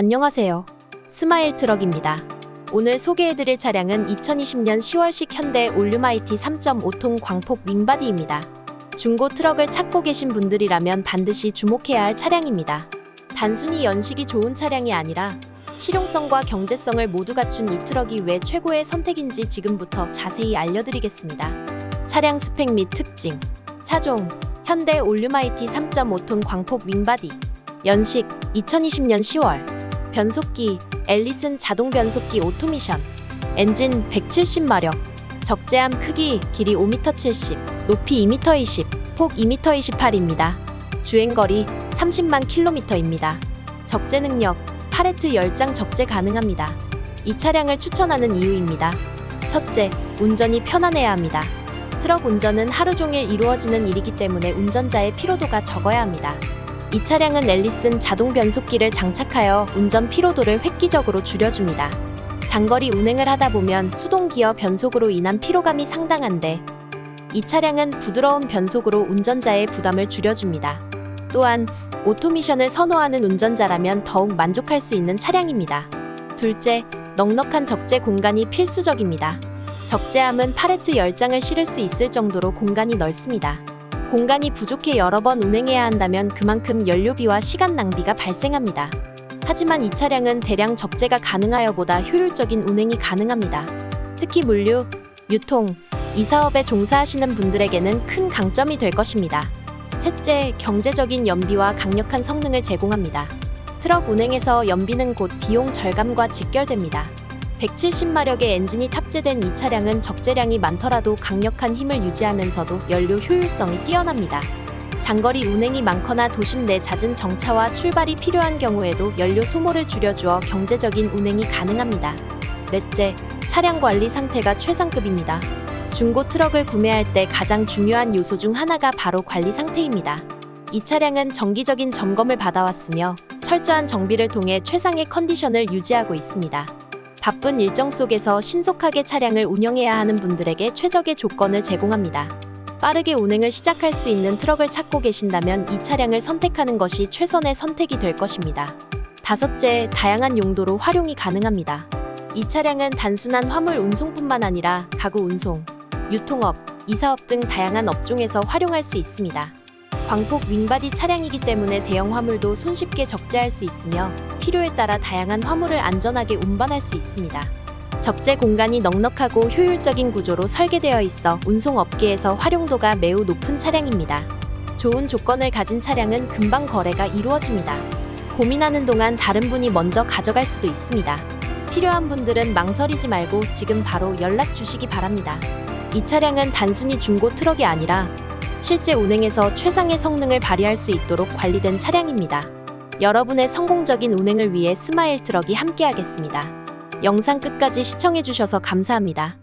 안녕하세요. 스마일 트럭입니다. 오늘 소개해드릴 차량은 2020년 10월식 현대 올류마이티 3.5톤 광폭 윙바디입니다. 중고 트럭을 찾고 계신 분들이라면 반드시 주목해야 할 차량입니다. 단순히 연식이 좋은 차량이 아니라 실용성과 경제성을 모두 갖춘 이 트럭이 왜 최고의 선택인지 지금부터 자세히 알려드리겠습니다. 차량 스펙 및 특징, 차종, 현대 올류마이티 3.5톤 광폭 윙바디, 연식 2020년 10월, 변속기 앨리슨 자동 변속기 오토미션, 엔진 170마력, 적재함 크기 길이 5m 70, 높이 2m 20, 폭 2m 28입니다. 주행거리 30만 킬로미터입니다. 적재 능력 팔레트 10장 적재 가능합니다. 이 차량을 추천하는 이유입니다. 첫째, 운전이 편안해야 합니다. 트럭 운전은 하루 종일 이루어지는 일이기 때문에 운전자의 피로도가 적어야 합니다. 이 차량은 앨리슨 자동 변속기를 장착하여 운전 피로도를 획기적으로 줄여줍니다. 장거리 운행을 하다 보면 수동 기어 변속으로 인한 피로감이 상당한데 이 차량은 부드러운 변속으로 운전자의 부담을 줄여줍니다. 또한 오토미션을 선호하는 운전자라면 더욱 만족할 수 있는 차량입니다. 둘째, 넉넉한 적재 공간이 필수적입니다. 적재함은 팔레트 10장을 실을 수 있을 정도로 공간이 넓습니다. 공간이 부족해 여러 번 운행해야 한다면 그만큼 연료비와 시간 낭비가 발생합니다. 하지만 이 차량은 대량 적재가 가능하여 보다 효율적인 운행이 가능합니다. 특히 물류, 유통, 이 사업에 종사하시는 분들에게는 큰 강점이 될 것입니다. 셋째, 경제적인 연비와 강력한 성능을 제공합니다. 트럭 운행에서 연비는 곧 비용 절감과 직결됩니다. 170마력의 엔진이 탑재된 이 차량은 적재량이 많더라도 강력한 힘을 유지하면서도 연료 효율성이 뛰어납니다. 장거리 운행이 많거나 도심 내 잦은 정차와 출발이 필요한 경우에도 연료 소모를 줄여주어 경제적인 운행이 가능합니다. 넷째, 차량 관리 상태가 최상급입니다. 중고 트럭을 구매할 때 가장 중요한 요소 중 하나가 바로 관리 상태입니다. 이 차량은 정기적인 점검을 받아왔으며 철저한 정비를 통해 최상의 컨디션을 유지하고 있습니다. 바쁜 일정 속에서 신속하게 차량을 운영해야 하는 분들에게 최적의 조건을 제공합니다. 빠르게 운행을 시작할 수 있는 트럭을 찾고 계신다면 이 차량을 선택하는 것이 최선의 선택이 될 것입니다. 다섯째, 다양한 용도로 활용이 가능합니다. 이 차량은 단순한 화물 운송뿐만 아니라 가구 운송, 유통업, 이사업 등 다양한 업종에서 활용할 수 있습니다. 광폭 윙바디 차량이기 때문에 대형 화물도 손쉽게 적재할 수 있으며 필요에 따라 다양한 화물을 안전하게 운반할 수 있습니다. 적재 공간이 넉넉하고 효율적인 구조로 설계되어 있어 운송업계에서 활용도가 매우 높은 차량입니다. 좋은 조건을 가진 차량은 금방 거래가 이루어집니다. 고민하는 동안 다른 분이 먼저 가져갈 수도 있습니다. 필요한 분들은 망설이지 말고 지금 바로 연락 주시기 바랍니다. 이 차량은 단순히 중고 트럭이 아니라 실제 운행에서 최상의 성능을 발휘할 수 있도록 관리된 차량입니다. 여러분의 성공적인 운행을 위해 스마일 트럭이 함께하겠습니다. 영상 끝까지 시청해주셔서 감사합니다.